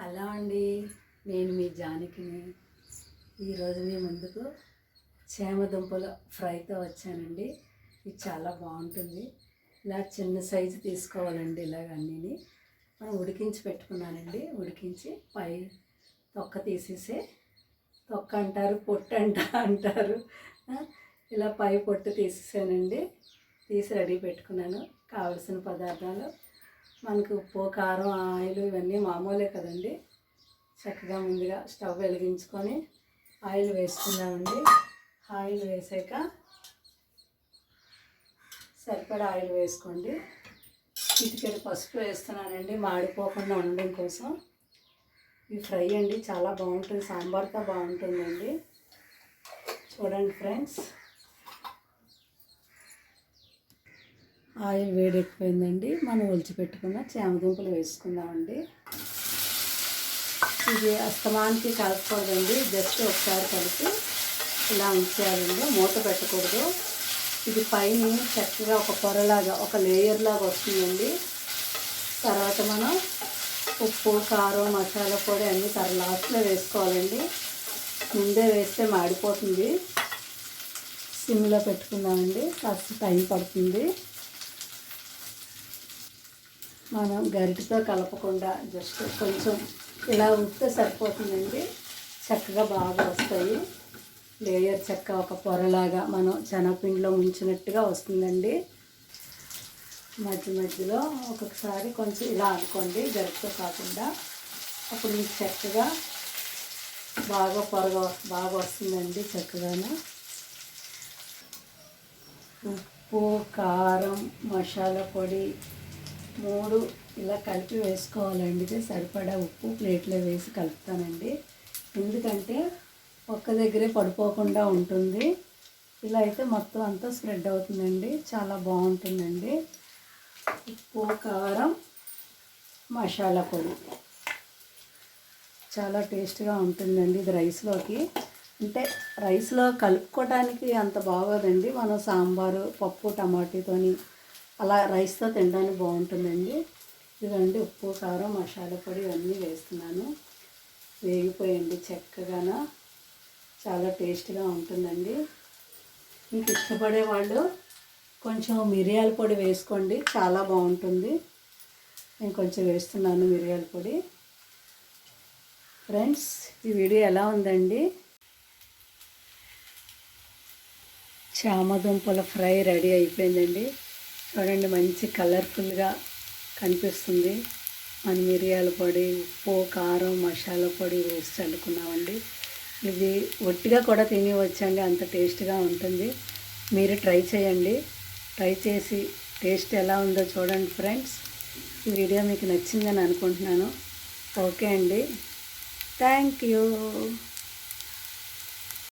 Hello అండి నేను మీ జానకిని. ఈరోజు మీ ముందుకు చేమదుంపల ఫ్రైతో వచ్చానండి. ఇది చాలా బాగుంటుంది. ఇలా చిన్న సైజు తీసుకోవాలండి ఇలాగ అన్నీని. మనం ఉడికించి పెట్టుకున్నానండి. ఉడికించి పై తొక్క తీసేసి తొక్క అంటారు పొట్టు అంట అంటారు. ఇలా పై పొట్టు తీసేసానండి. తీసి రెడీ పెట్టుకున్నాను. కావలసిన పదార్థాలు మనకు ఉప్పు కారం ఆయిల్ ఇవన్నీ మామూలే కదండి. చక్కగా ముందుగా స్టవ్ వెలిగించుకొని ఆయిల్ వేసుకున్నామండి ఆయిల్ వేసాక సరిపడా ఆయిల్ వేసుకోండి. చిటికెడు పసుపు వేస్తున్నానండి మాడిపోకుండా ఉండడం కోసం. ఈ ఫ్రై అండి చాలా బాగుంటుంది సాంబార్తో బాగుంటుందండి. చూడండి ఫ్రెండ్స్. ఆయిల్ వేడెక్కిపోయిందండి మనం ఒలిచిపెట్టుకున్న చేమదుంపలు వేసుకుందామండి. ఇది అస్తమానికి కలపకూడదండి. జస్ట్ ఒకసారి కలిపి ఇలా ఉంచేయాలండి. మూత పెట్టకూడదు. ఇది పైన చక్కగా ఒక పొరలాగా ఒక లేయర్లాగా వస్తుందండి. తర్వాత మనం ఉప్పు కారం మసాలా పొడి అన్నీ తర లాస్ట్లో వేసుకోవాలండి. ముందే వేస్తే మాడిపోతుంది. సిమ్లో పెట్టుకుందామండి. కాస్త టైం పడుతుంది. మనం గరిటతో కలపకుండా జస్ట్ కొంచెం ఇలా ఉంటే సరిపోతుందండి. చక్కగా బాగా వస్తాయి. లేయర్ చెక్క ఒక పొరలాగా మనం శనగపిండిలో ఉంచినట్టుగా వస్తుందండి. మధ్య మధ్యలో ఒక్కొక్కసారి కొంచెం ఇలా అనుకోండి గరిటతో కాకుండా. అప్పుడు మీకు చక్కగా బాగా పొరగా బాగా వస్తుందండి చక్కగాను. ఉప్పు కారం మసాలా పొడి మూడు ఇలా కలిపి వేసుకోవాలండి. ఇది సరిపడా ఉప్పు ప్లేట్లో వేసి కలుపుతానండి. ఎందుకంటే ఒక్క దగ్గరే పడిపోకుండా ఉంటుంది. ఇలా అయితే మొత్తం అంతా స్ప్రెడ్ అవుతుందండి. చాలా బాగుంటుందండి. ఉప్పు కారం మసాలా పొడి. చాలా టేస్ట్గా ఉంటుందండి ఇది రైస్లోకి. అంటే రైస్లో కలుపుకోవడానికి అంత బాగోదండి. మనం సాంబారు పప్పు టమాటీతోని అలా రైస్తో తినడానికి బాగుంటుందండి. ఇదండి ఉప్పు కారం మసాలా పొడి ఇవన్నీ వేస్తున్నాను. వేగిపోయండి చక్కగాన. చాలా టేస్ట్గా ఉంటుందండి. మీకు ఇష్టపడే వాళ్ళు కొంచెం మిరియాల పొడి వేసుకోండి. చాలా బాగుంటుంది. నేను కొంచెం వేస్తున్నాను మిరియాల పొడి. ఫ్రెండ్స్ ఈ వీడియో ఎలా ఉందండి? చామదుంపల ఫ్రై రెడీ అయిపోయిందండి. చూడండి మంచి కలర్ఫుల్గా కనిపిస్తుంది. మన మిరియాల పొడి ఉప్పు కారం మసాలా పొడి వేసి చల్లుకున్నామండి. ఇది ఒట్టిగా కూడా తినేవచ్చండి అంత టేస్ట్గా ఉంటుంది. మీరు ట్రై చేయండి. ట్రై చేసి టేస్ట్ ఎలా ఉందో చూడండి ఫ్రెండ్స్ ఈ వీడియో మీకు నచ్చిందని అనుకుంటున్నాను. ఓకే అండి. Thank you